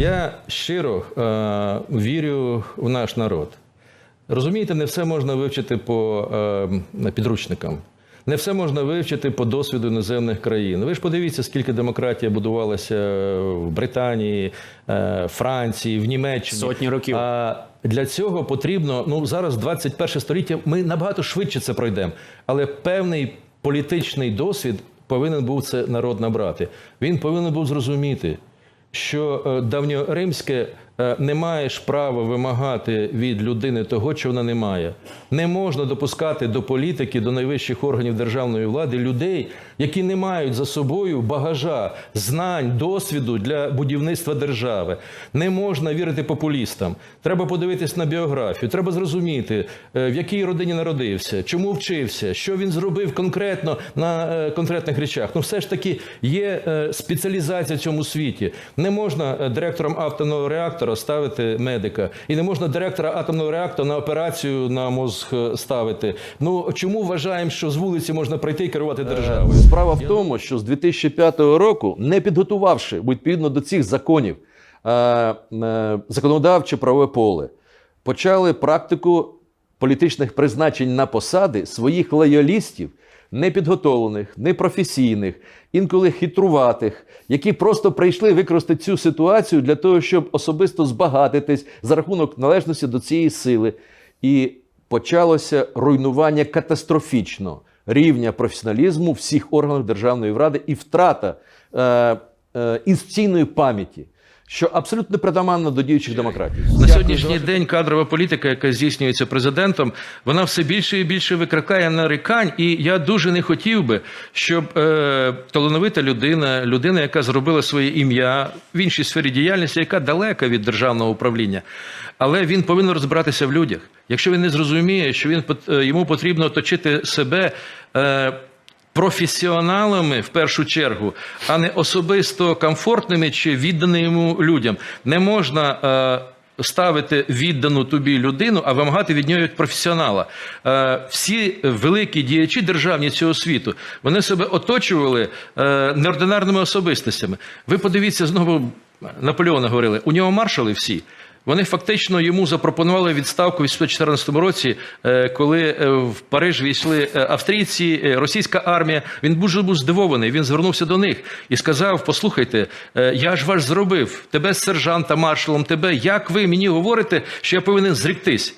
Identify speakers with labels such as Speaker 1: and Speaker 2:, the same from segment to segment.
Speaker 1: Я щиро е, вірю в наш народ. Розумієте, не все можна вивчити по е, підручникам. Не все можна вивчити по досвіду іноземних країн. Ви ж подивіться, скільки демократія будувалася в Британії, е, Франції, в Німеччині.
Speaker 2: Сотні років.
Speaker 1: А для цього потрібно, ну зараз 21 століття, ми набагато швидше це пройдемо. Але певний політичний досвід повинен був це народ набрати. Він повинен був зрозуміти, що е, давньоримське не маєш права вимагати від людини того, чого вона не має. Не можна допускати до політики, до найвищих органів державної влади людей, які не мають за собою багажа, знань, досвіду для будівництва держави. Не можна вірити популістам. Треба подивитись на біографію. Треба зрозуміти, е, в якій родині народився, чому вчився, що він зробив конкретно на е, конкретних речах. Ну, все ж таки є е, спеціалізація в цьому світі. Не можна е, директором атомного реактора ставити медика, і не можна директора атомного реактора на операцію на мозг е, ставити. Ну чому вважаємо, що з вулиці можна прийти і керувати державою?
Speaker 3: Справа в тому, що з 2005 року, не підготувавши відповідно до цих законів е, е, законодавче правове поле, почали практику політичних призначень на посади своїх лоялістів, непідготовлених, непрофесійних, інколи хитруватих, які просто прийшли використати цю ситуацію для того, щоб особисто збагатитись за рахунок належності до цієї сили. І почалося руйнування катастрофічно рівня професіоналізму всіх органів державної влади і втрата е, е, інституційної пам'яті, що абсолютно притаманно до діючих демократій.
Speaker 1: На сьогоднішній день кадрова політика, яка здійснюється президентом, вона все більше і більше викликає нарікань. І я дуже не хотів би, щоб е, талановита людина, людина, яка зробила своє ім'я в іншій сфері діяльності, яка далека від державного управління, але він повинен розбиратися в людях. Якщо він не зрозуміє, що він е, йому потрібно оточити себе. Е, професіоналами в першу чергу, а не особисто комфортними чи відданими людям. Не можна е, ставити віддану тобі людину, а вимагати від нього як професіонала. Е, всі великі діячі державні цього світу вони себе оточували е, неординарними особистостями. Ви подивіться знову. Наполеона говорили, у нього маршали всі. Вони фактично йому запропонували відставку в 1914 році, е, коли е, в Париж війшли е, австрійці, російська армія. Він дуже був здивований. Він звернувся до них і сказав: Послухайте, я ж ваш зробив тебе сержанта, маршалом, тебе. Як ви мені говорите, що я повинен зріктись?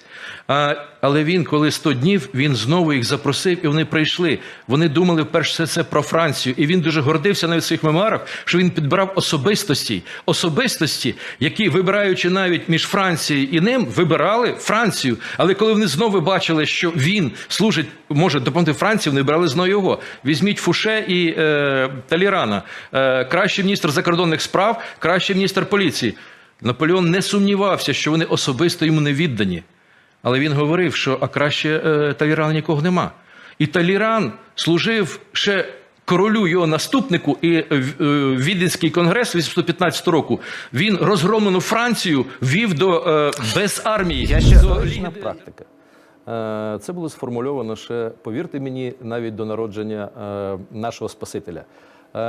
Speaker 1: А, але він, коли 100 днів, він знову їх запросив, і вони прийшли. Вони думали перш все це про Францію. І він дуже гордився навіть в своїх мемуарах, що він підбирав особистості, особистості, які, вибираючи навіть між Францією і ним, вибирали Францію. Але коли вони знову бачили, що він служить, може допомогти Франції, вони брали знову його. Візьміть Фуше і е, Талірана, е, кращий міністр закордонних справ, кращий міністр поліції. Наполеон не сумнівався, що вони особисто йому не віддані. Але він говорив, що а краще е, Талірана нікого нема. І Таліран служив ще королю його наступнику, і е, е, Віденський конгрес 815 року він розгромлену Францію вів до е, без армії.
Speaker 2: Я ще-
Speaker 1: до
Speaker 3: практика. Е, Це було сформульовано ще, повірте мені, навіть до народження нашого Спасителя.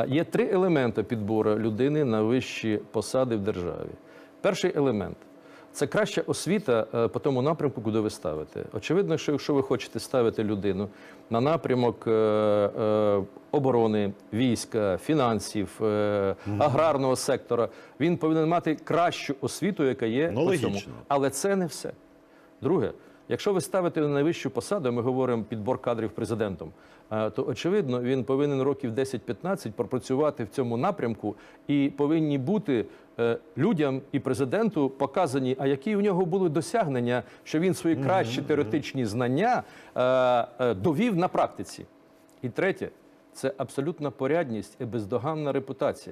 Speaker 3: Є три елементи підбору людини на вищі посади в державі. Перший елемент це краща освіта е, по тому напрямку, куди ви ставите. Очевидно, що якщо ви хочете ставити людину на напрямок е, е, оборони, війська, фінансів, аграрного сектора, він повинен мати кращу освіту, яка є
Speaker 4: Ну,
Speaker 3: по цьому. Але це не все. Друге, якщо ви ставите на найвищу посаду, ми говоримо підбор кадрів президентом, е, то очевидно він повинен років 10-15 пропрацювати в цьому напрямку, і повинні бути е, людям і президенту показані, а які у нього були досягнення, що він свої кращі теоретичні знання е, довів на практиці. І третє це абсолютна порядність і бездоганна репутація.